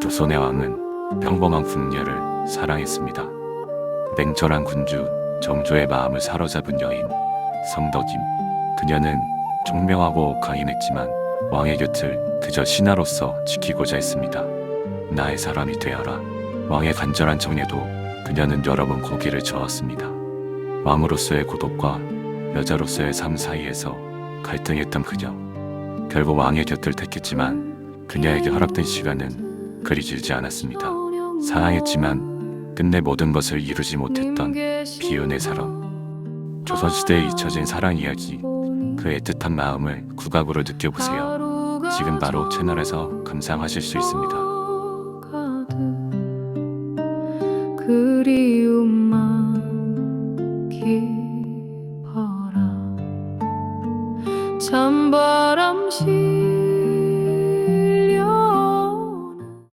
조선의 왕은 평범한 궁녀를 사랑했습니다. 냉철한 군주 정조의 마음을 사로잡은 여인 성덕임. 그녀는 총명하고 강인했지만 왕의 곁을 그저 신하로서 지키고자 했습니다. 나의 사람이 되어라. 왕의 간절한 청에도 그녀는 여러 번 고개를 저었습니다. 왕으로서의 고독과 여자로서의 삶 사이에서 갈등했던 그녀. 결국 왕의 곁을 택했지만 그녀에게 허락된 시간은 그리 길지 않았습니다. 사랑했지만 끝내 모든 것을 이루지 못했던 비운의 사람. 조선시대에 잊혀진 사랑 이야기, 그 애틋한 마음을 국악으로 느껴보세요. 지금 바로 채널에서 감상하실 수 있습니다. 찬바람 시